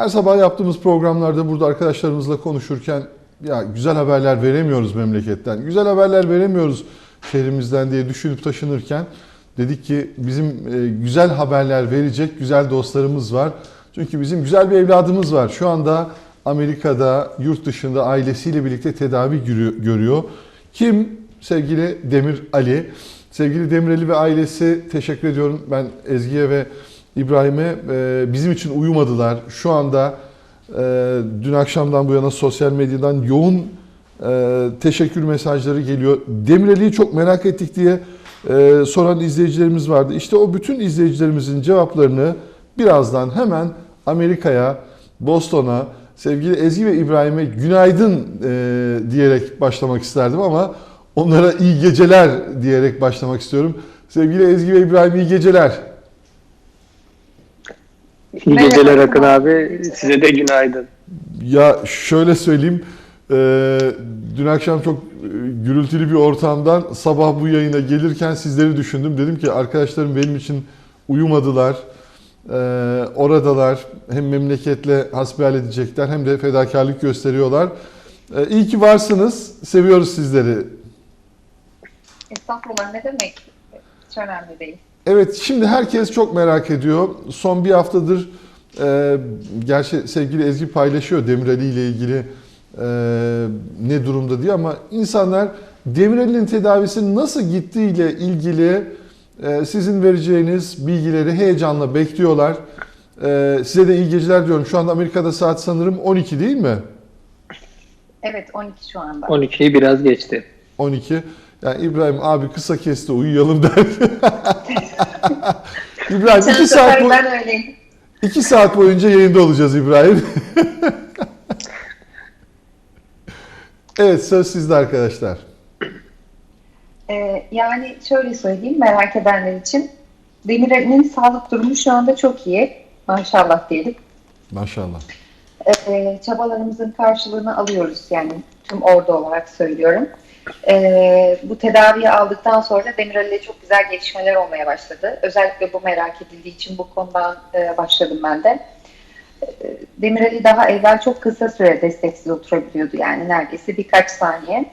Her sabah yaptığımız programlarda burada arkadaşlarımızla konuşurken ya güzel haberler veremiyoruz memleketten, güzel haberler veremiyoruz şehrimizden diye düşünüp taşınırken dedik ki bizim e, güzel haberler verecek güzel dostlarımız var. Çünkü bizim güzel bir evladımız var. Şu anda Amerika'da, yurt dışında ailesiyle birlikte tedavi görüyor-. Kim? Sevgili Demir Ali. Sevgili Demir Ali ve ailesi teşekkür ediyorum. Ben Ezgi'ye ve İbrahim'e e, bizim için uyumadılar. Şu anda e, dün akşamdan bu yana sosyal medyadan yoğun e, teşekkür mesajları geliyor. Demir Ali'yi çok merak ettik diye soran izleyicilerimiz vardı. İşte o bütün izleyicilerimizin cevaplarını birazdan hemen Amerika'ya, Boston'a, sevgili Ezgi ve İbrahim'e günaydın diyerek başlamak isterdim ama onlara iyi geceler diyerek başlamak istiyorum. Sevgili Ezgi ve İbrahim iyi geceler. İyi Merhaba. geceler Akın abi. Size de günaydın. Ya şöyle söyleyeyim, e, dün akşam çok e, gürültülü bir ortamdan sabah bu yayına gelirken sizleri düşündüm. Dedim ki arkadaşlarım benim için uyumadılar, e, oradalar. Hem memleketle hasbihal edecekler hem de fedakarlık gösteriyorlar. E, iyi ki varsınız, seviyoruz sizleri. Estağfurullah ne demek? Hiç önemli değil. Evet, şimdi herkes çok merak ediyor. Son bir haftadır, e, gerçi sevgili Ezgi paylaşıyor Demireli ile ilgili e, ne durumda diye ama insanlar Demireli'nin tedavisi nasıl gittiği ile ilgili e, sizin vereceğiniz bilgileri heyecanla bekliyorlar. E, size de iyi geceler diyorum. Şu anda Amerika'da saat sanırım 12 değil mi? Evet 12 şu anda. 12'yi biraz geçti. 12. Yani İbrahim abi kısa kesti uyuyalım der. İbrahim 2 saat boy- ben öyleyim. İki saat boyunca yayında olacağız İbrahim. evet söz sizde arkadaşlar. Ee, yani şöyle söyleyeyim merak edenler için. Demirel'in sağlık durumu şu anda çok iyi. Maşallah diyelim. Maşallah. Ee, çabalarımızın karşılığını alıyoruz yani tüm ordu olarak söylüyorum. Ee, bu tedaviyi aldıktan sonra Demirel'le çok güzel gelişmeler olmaya başladı. Özellikle bu merak edildiği için bu konudan e, başladım ben de. Ee, Demirel'i daha evvel çok kısa süre desteksiz oturabiliyordu yani neredeyse birkaç saniye.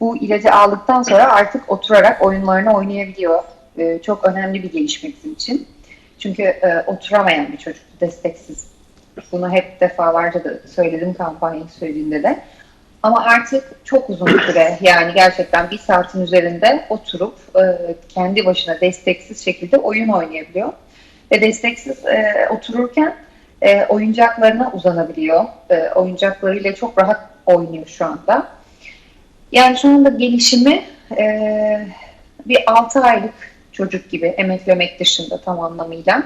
Bu ilacı aldıktan sonra artık oturarak oyunlarını oynayabiliyor. Ee, çok önemli bir gelişme bizim için. Çünkü e, oturamayan bir çocuk desteksiz bunu hep defalarca da söyledim kampanya sürecinde de. Ama artık çok uzun süre yani gerçekten bir saatin üzerinde oturup e, kendi başına desteksiz şekilde oyun oynayabiliyor. Ve desteksiz e, otururken e, oyuncaklarına uzanabiliyor. E, oyuncaklarıyla çok rahat oynuyor şu anda. Yani şu anda gelişimi e, bir 6 aylık çocuk gibi emeklemek dışında tam anlamıyla.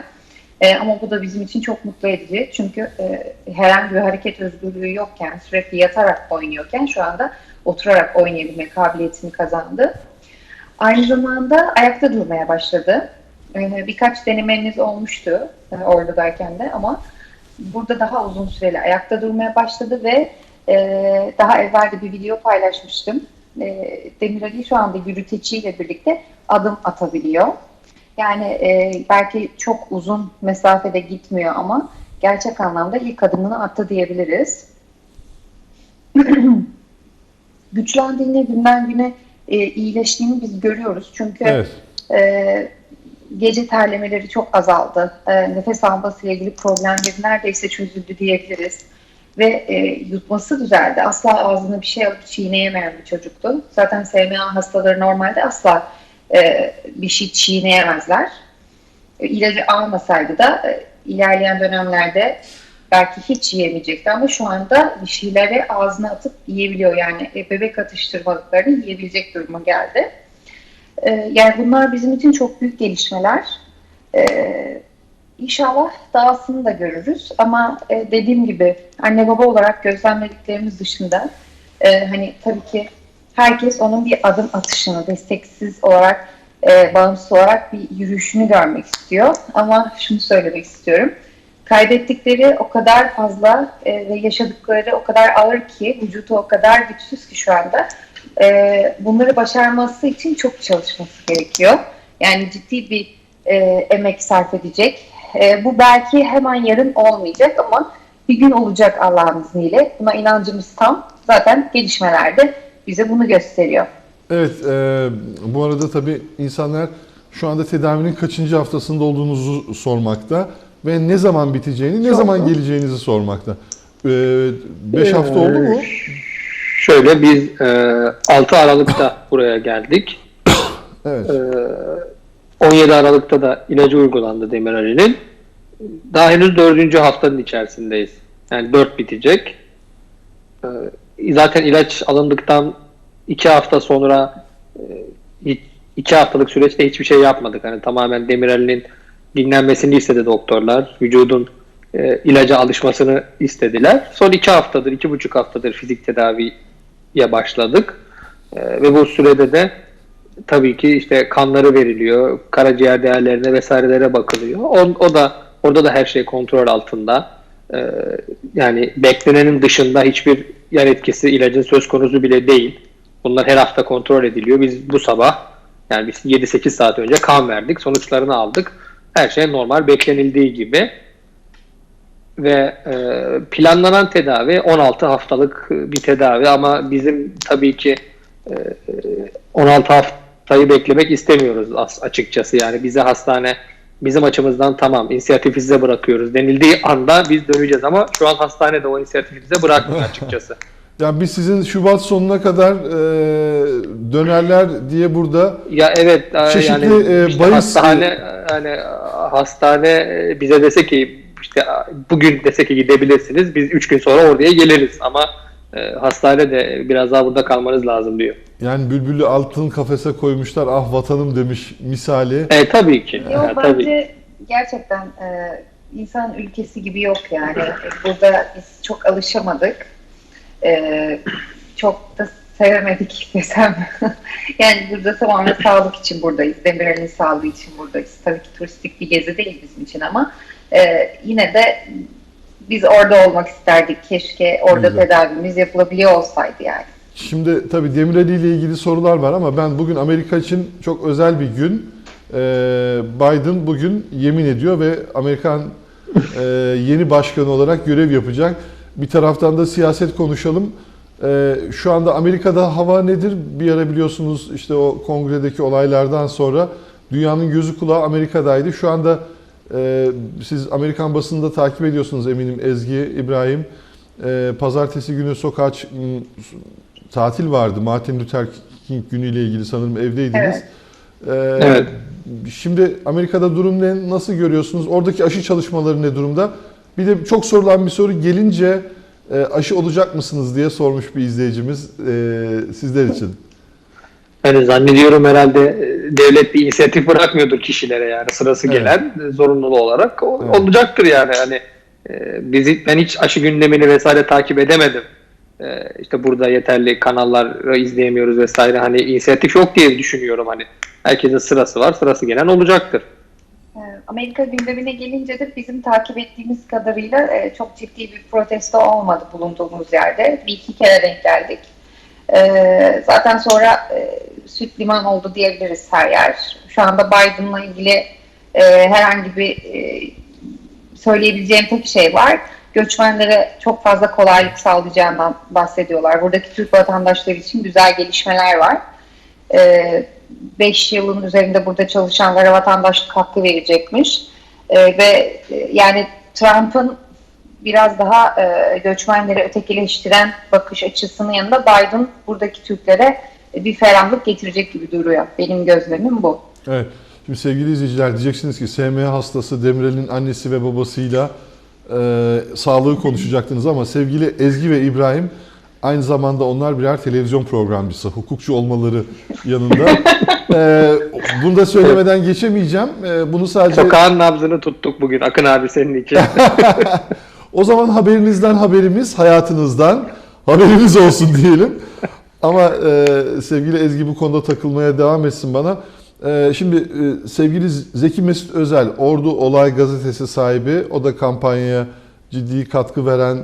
E, ama bu da bizim için çok mutlu edici. Çünkü e, herhangi bir hareket özgürlüğü yokken, sürekli yatarak oynuyorken şu anda oturarak oynayabilme kabiliyetini kazandı. Aynı zamanda ayakta durmaya başladı. E, birkaç denemeniz olmuştu e, oradayken de ama burada daha uzun süreli ayakta durmaya başladı ve e, daha evvel de bir video paylaşmıştım. E, Demir Ali şu anda yürüteciyle birlikte adım atabiliyor. Yani e, belki çok uzun mesafede gitmiyor ama gerçek anlamda ilk adımını attı diyebiliriz. Güçlendiğini, günden güne e, iyileştiğini biz görüyoruz. Çünkü Evet. e, gece terlemeleri çok azaldı. E, nefes almasıyla ilgili problemleri neredeyse çözüldü diyebiliriz. Ve e, yutması düzeldi. Asla ağzına bir şey alıp çiğneyemeyen bir çocuktu. Zaten SMA hastaları normalde asla e, bir şey çiğneyemezler. E, ilacı almasaydı da e, ilerleyen dönemlerde belki hiç yiyemeyecekti ama şu anda bir şeyleri ağzına atıp yiyebiliyor. Yani e, bebek atıştırmalıklarını yiyebilecek duruma geldi. E, yani bunlar bizim için çok büyük gelişmeler. E, İnşallah dahasını da görürüz ama e, dediğim gibi anne baba olarak gözlemlediklerimiz dışında e, hani tabii ki herkes onun bir adım atışını desteksiz olarak e, bağımsız olarak bir yürüyüşünü görmek istiyor. Ama şunu söylemek istiyorum. Kaybettikleri o kadar fazla e, ve yaşadıkları o kadar ağır ki, vücutu o kadar güçsüz ki şu anda. E, bunları başarması için çok çalışması gerekiyor. Yani ciddi bir e, emek sarf edecek. E, bu belki hemen yarın olmayacak ama bir gün olacak Allah'ın izniyle. Buna inancımız tam. Zaten gelişmelerde bize bunu gösteriyor. Evet, e, bu arada tabii insanlar şu anda tedavinin kaçıncı haftasında olduğunuzu sormakta ve ne zaman biteceğini, ne Çok zaman oldu. geleceğinizi sormakta. 5 hafta oldu mu? Şöyle biz e, 6 Aralık'ta buraya geldik. Evet. E, 17 Aralık'ta da ilacı uygulandı Demir Ali'nin. Daha henüz 4. haftanın içerisindeyiz. Yani 4 bitecek. E, zaten ilaç alındıktan 2 hafta sonra 2 haftalık süreçte hiçbir şey yapmadık. Hani tamamen Demir Ali'nin dinlenmesini istedi doktorlar. Vücudun e, ilaca alışmasını istediler. Son 2 haftadır, 2,5 haftadır fizik tedaviye başladık. E, ve bu sürede de tabii ki işte kanları veriliyor, karaciğer değerlerine vesairelere bakılıyor. O, o da orada da her şey kontrol altında. Ee, yani beklenenin dışında hiçbir yan etkisi ilacın söz konusu bile değil. Bunlar her hafta kontrol ediliyor. Biz bu sabah yani biz 7-8 saat önce kan verdik, sonuçlarını aldık. Her şey normal beklenildiği gibi. Ve e, planlanan tedavi 16 haftalık bir tedavi ama bizim tabii ki e, 16 haftayı beklemek istemiyoruz as- açıkçası. Yani bize hastane bizim açımızdan tamam inisiyatifi size bırakıyoruz denildiği anda biz döneceğiz ama şu an hastanede o inisiyatifi bize bırakmıyor açıkçası. Yani biz sizin Şubat sonuna kadar e, dönerler diye burada Ya evet e, Çeşitli, yani e, işte bahis- hastane hastane e, bize dese ki işte bugün dese ki gidebilirsiniz biz 3 gün sonra oraya geliriz ama hastane de biraz daha burada kalmanız lazım diyor. yani bülbülü altın kafese koymuşlar ah vatanım demiş misali. E tabii ki. Yok Ya, tabii. bence gerçekten e, insan ülkesi gibi yok yani. Burada biz çok alışamadık. E, çok da sevemedik desem. yani burada tamamen sağlık için buradayız. Demirel'in sağlığı için buradayız. Tabii ki turistik bir gezi değil bizim için ama e, yine de biz orada olmak isterdik. Keşke orada Güzel. tedavimiz yapılabiliyor olsaydı yani. Şimdi tabii Demireli ile ilgili sorular var ama ben bugün Amerika için çok özel bir gün. Ee, Biden bugün yemin ediyor ve Amerikan e, yeni başkanı olarak görev yapacak. Bir taraftan da siyaset konuşalım. Ee, şu anda Amerika'da hava nedir? Bir ara biliyorsunuz işte o kongredeki olaylardan sonra dünyanın gözü kulağı Amerika'daydı. Şu anda e, siz Amerikan basında takip ediyorsunuz eminim Ezgi, İbrahim. Ee, pazartesi günü sokağa tatil vardı. Martin Luther King günüyle ilgili sanırım evdeydiniz. Ee, Evet. Şimdi Amerika'da durum ne? Nasıl görüyorsunuz? Oradaki aşı çalışmaları ne durumda? Bir de çok sorulan bir soru gelince e, aşı olacak mısınız diye sormuş bir izleyicimiz e, sizler için. Yani zannediyorum herhalde e, devlet bir inisiyatif bırakmıyordur kişilere yani sırası Evet. gelen e, zorunlu olarak o- Evet. olacaktır yani hani e, bizi ben hiç aşı gündemini vesaire takip edemedim. E, işte burada yeterli kanallar izleyemiyoruz vesaire hani inisiyatif yok diye düşünüyorum hani herkesin sırası var sırası gelen olacaktır. Ee, Amerika gündemine gelince de bizim takip ettiğimiz kadarıyla e, çok ciddi bir protesto olmadı bulunduğumuz yerde. Bir iki kere denk geldik. Ee, Zaten sonra e, süt liman oldu diyebiliriz her yer. Şu anda Biden'la ilgili e, herhangi bir e, söyleyebileceğim tek şey var. Göçmenlere çok fazla kolaylık sağlayacağından bahsediyorlar. Buradaki Türk vatandaşları için güzel gelişmeler var. 5 yılın üzerinde burada çalışanlara vatandaşlık hakkı verecekmiş. Ee, ve e, yani Trump'ın biraz daha e, göçmenleri ötekileştiren bakış açısının yanında Biden buradaki Türklere bir ferahlık getirecek gibi duruyor. Benim gözlemim bu. Evet. Şimdi sevgili izleyiciler diyeceksiniz ki SMA hastası Demirel'in annesi ve babasıyla e, sağlığı konuşacaktınız ama sevgili Ezgi ve İbrahim aynı zamanda onlar birer televizyon programcısı, hukukçu olmaları yanında. e, bunu da söylemeden geçemeyeceğim. E, bunu sadece Sokağın nabzını tuttuk bugün Akın abi senin için. o zaman haberinizden haberimiz, hayatınızdan haberimiz olsun diyelim. Ama e, sevgili Ezgi bu konuda takılmaya devam etsin bana. E, şimdi e, sevgili Zeki Mesut Özel, Ordu Olay Gazetesi sahibi, o da kampanyaya ciddi katkı veren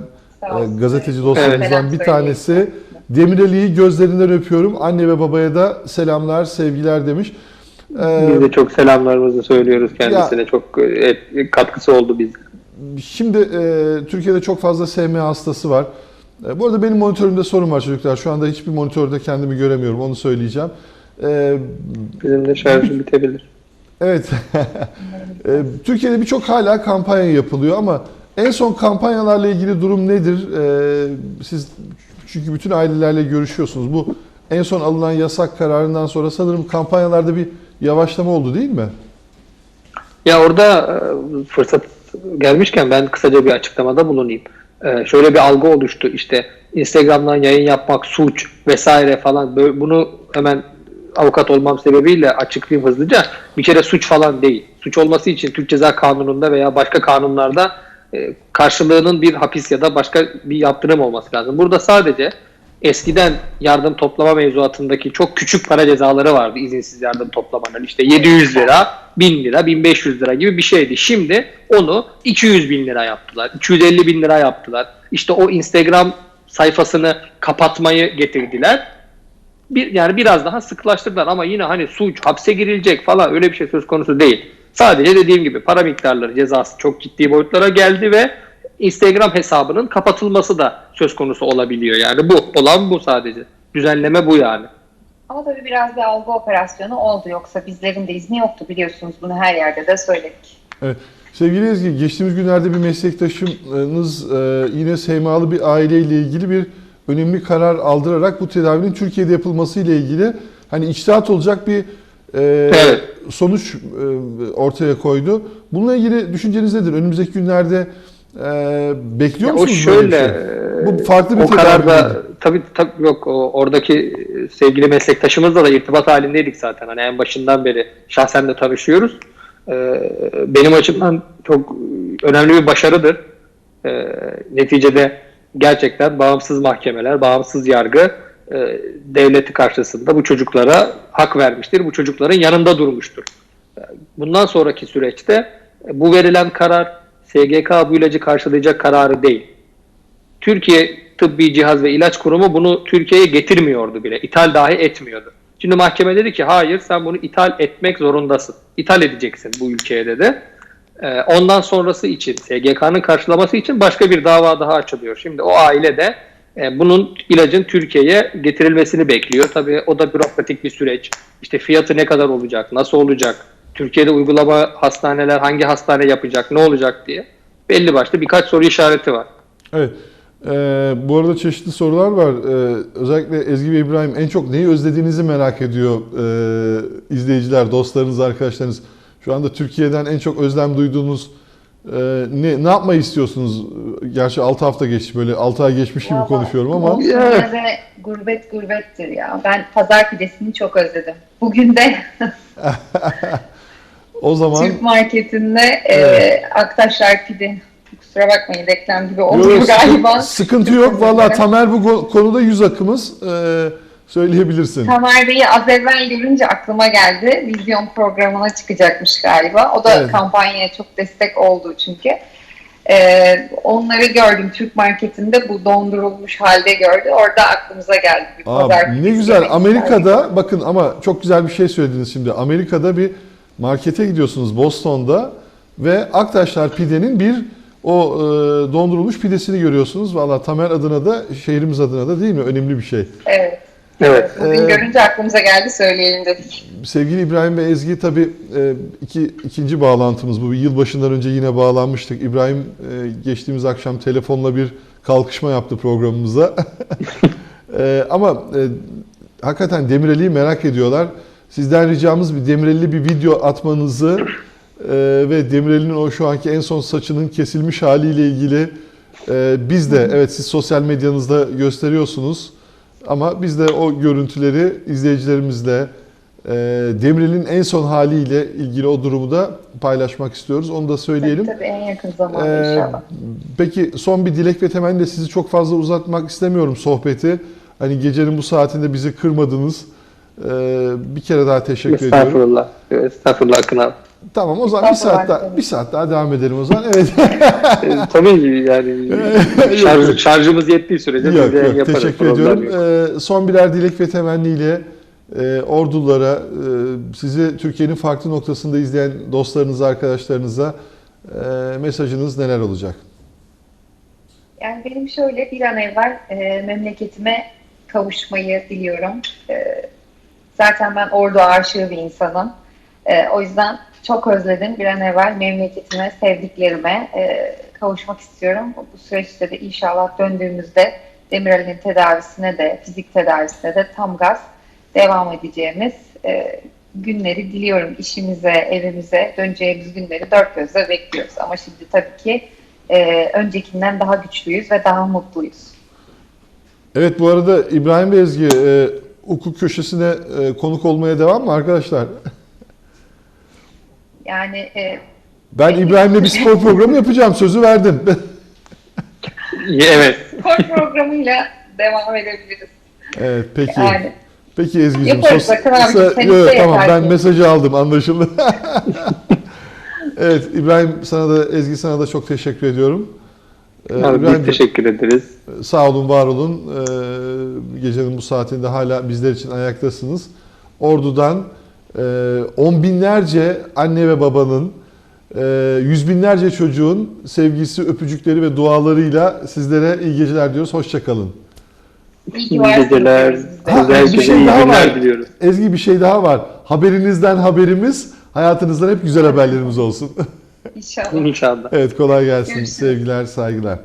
e, gazeteci dostlarımızdan Evet. bir tanesi. Demireli'yi gözlerinden öpüyorum. Anne ve babaya da selamlar, sevgiler demiş. E, Biz de çok selamlarımızı söylüyoruz kendisine. Çok e, katkısı oldu biz. Şimdi e, Türkiye'de çok fazla SM hastası var. E, bu arada benim monitörümde sorun var çocuklar. Şu anda hiçbir monitörde kendimi göremiyorum. Onu söyleyeceğim. E, Bizim de şarjı bitebilir. Evet. E, Türkiye'de birçok hala kampanya yapılıyor ama en son kampanyalarla ilgili durum nedir? E, Siz çünkü bütün ailelerle görüşüyorsunuz. Bu en son alınan yasak kararından sonra sanırım kampanyalarda bir yavaşlama oldu değil mi? Ya orada e, fırsat gelmişken ben kısaca bir açıklamada bulunayım. E, Şöyle bir algı oluştu işte Instagram'dan yayın yapmak suç vesaire falan Böyle- bunu hemen avukat olmam sebebiyle açıklayayım hızlıca. Bir kere suç falan değil. Suç olması için Türk Ceza Kanunu'nda veya başka kanunlarda e, karşılığının bir hapis ya da başka bir yaptırım olması lazım. Burada sadece eskiden yardım toplama mevzuatındaki çok küçük para cezaları vardı izinsiz yardım toplamanın. İşte 700 lira, 1000 lira, 1500 lira gibi bir şeydi. Şimdi onu 200 bin lira yaptılar, 250 bin lira yaptılar. İşte o Instagram sayfasını kapatmayı getirdiler. Bir, yani biraz daha sıklaştırdılar ama yine hani suç, hapse girilecek falan öyle bir şey söz konusu değil. Sadece dediğim gibi para miktarları cezası çok ciddi boyutlara geldi ve Instagram hesabının kapatılması da söz konusu olabiliyor. Yani bu olan bu sadece. Düzenleme bu yani. Ama tabii biraz bir algı operasyonu oldu. Yoksa bizlerin de izni yoktu biliyorsunuz. Bunu her yerde de söyledik. Evet. Sevgili Ezgi, geçtiğimiz günlerde bir meslektaşımız e, yine SMA'lı bir aileyle ilgili bir önemli karar aldırarak bu tedavinin Türkiye'de yapılması ile ilgili hani içtihat olacak bir e, Evet. sonuç e, ortaya koydu. Bununla ilgili düşünceniz nedir? Önümüzdeki günlerde e, bekliyor Ya o musunuz bir şöyle şey? e, Bu farklı bir o kararda miydi? tabii, tabii yok o, oradaki e, sevgili meslektaşımızla da irtibat halindeydik zaten. Hani en başından beri şahsen de tanışıyoruz. Ee, benim açımdan çok önemli bir başarıdır. Ee, neticede gerçekten bağımsız mahkemeler, bağımsız yargı e, devleti karşısında bu çocuklara hak vermiştir. Bu çocukların yanında durmuştur. Bundan sonraki süreçte e, bu verilen karar SGK bu ilacı karşılayacak kararı değil. Türkiye Tıbbi Cihaz ve İlaç Kurumu bunu Türkiye'ye getirmiyordu bile. İthal dahi etmiyordu. Şimdi mahkeme dedi ki hayır sen bunu ithal etmek zorundasın. İthal edeceksin bu ülkeye dedi. Ee, ondan sonrası için SGK'nın karşılaması için başka bir dava daha açılıyor. Şimdi o aile de e, bunun ilacın Türkiye'ye getirilmesini bekliyor. Tabii o da bürokratik bir süreç. İşte fiyatı ne kadar olacak, nasıl olacak, Türkiye'de uygulama hastaneler hangi hastane yapacak, ne olacak diye belli başlı birkaç soru işareti var. Evet. Ee, bu arada çeşitli sorular var. Ee, özellikle Ezgi ve İbrahim en çok neyi özlediğinizi merak ediyor ee, izleyiciler, dostlarınız, arkadaşlarınız. Şu anda Türkiye'den en çok özlem duyduğunuz ee, ne ne yapmayı istiyorsunuz? Gerçi 6 hafta geçti böyle 6 ay geçmiş gibi Vallahi konuşuyorum ama gurbet gurbettir ya. Ben pazar pidesini çok özledim. Bugün de o zaman Türk marketinde e, Evet. Aktaşlar pide. Kusura bakmayın reklam gibi oldu yok, galiba. sıkıntı yok. Valla. Tamer bu konuda yüz akımız. Ee, söyleyebilirsin. Tamer Bey'i az evvel görünce aklıma geldi. Vizyon programına çıkacakmış galiba. O da Evet. kampanyaya çok destek oldu çünkü. Ee, onları gördüm Türk marketinde bu dondurulmuş halde gördü. Orada aklımıza geldi. Bir Aa, ne güzel. Amerika'da bakın ama çok güzel bir şey söylediniz şimdi. Amerika'da bir markete gidiyorsunuz Boston'da ve Aktaşlar pidenin bir o e, dondurulmuş pidesini görüyorsunuz. Valla Tamer adına da şehrimiz adına da değil mi? Önemli bir şey. Evet. Evet. Bugün Ee, görünce aklımıza geldi söyleyelim dedik. Sevgili İbrahim ve Ezgi tabii e, iki, ikinci bağlantımız bu. Yılbaşından önce yine bağlanmıştık. İbrahim e, geçtiğimiz akşam telefonla bir kalkışma yaptı programımıza. E, ama e, hakikaten Demireli'yi merak ediyorlar. Sizden ricamız bir Demireli bir video atmanızı e, ve Demireli'nin o şu anki en son saçının kesilmiş haliyle ilgili e, biz de evet siz sosyal medyanızda gösteriyorsunuz ama biz de o görüntüleri izleyicilerimizle e, Demirel'in en son haliyle ilgili o durumu da paylaşmak istiyoruz. Onu da söyleyelim. Tabii, tabii en yakın zamanda Ee, inşallah. peki son bir dilek ve temenni de sizi çok fazla uzatmak istemiyorum sohbeti. Hani gecenin bu saatinde bizi kırmadınız. Ee, bir kere daha teşekkür ediyorum. Estağfurullah. Estağfurullah Akın abi. Tamam o zaman bir saat Estağfurullah. daha bir saat daha devam edelim o zaman. Evet. E, tabii ki yani şarj, şarjımız yettiği sürece biz yok yok yaparız. teşekkür ediyorum. yok. Ee, son birer dilek ve temenniyle e, ordulara, e, sizi Türkiye'nin farklı noktasında izleyen dostlarınıza, arkadaşlarınıza e, mesajınız neler olacak? Yani benim şöyle bir an evvel e, memleketime kavuşmayı diliyorum. E, zaten ben Ordu aşığı bir insanım. E, o yüzden çok özledim. Bir an evvel memleketime, sevdiklerime e, kavuşmak istiyorum. Bu süreçte de inşallah döndüğümüzde Demirel'in tedavisine de, fizik tedavisine de tam gaz devam edeceğimiz e, günleri diliyorum. İşimize, evimize döneceğimiz günleri dört gözle bekliyoruz. Ama şimdi tabii ki e, öncekinden daha güçlüyüz ve daha mutluyuz. Evet bu arada İbrahim ve Ezgi e, hukuk köşesine e, konuk olmaya devam mı arkadaşlar? Yani e, Ben İbrahim'le bir spor programı yapacağım sözü verdim. Evet. spor programıyla devam edebiliriz. evet peki. Yani Peki Ezgi'cim. Yaparız, sos- Bakın abi, Sa- sen Yo, yo, iste tamam ben mesajı aldım anlaşıldı. evet İbrahim sana da Ezgi sana da çok teşekkür ediyorum. Ee, Abi, biz teşekkür ederiz. Sağ olun, var olun. Ee, gecenin bu saatinde hala bizler için ayaktasınız. Ordu'dan e, on binlerce anne ve babanın, e, yüz binlerce çocuğun sevgisi, öpücükleri ve dualarıyla sizlere iyi geceler diyoruz. Hoşçakalın. iyi geceler. Ha, Güzel bir şey daha var. diliyoruz. Ezgi bir şey daha var. Haberinizden haberimiz, hayatınızdan hep güzel haberlerimiz olsun. İnşallah. İnşallah. evet kolay gelsin. Görüşürüz. Sevgiler, saygılar.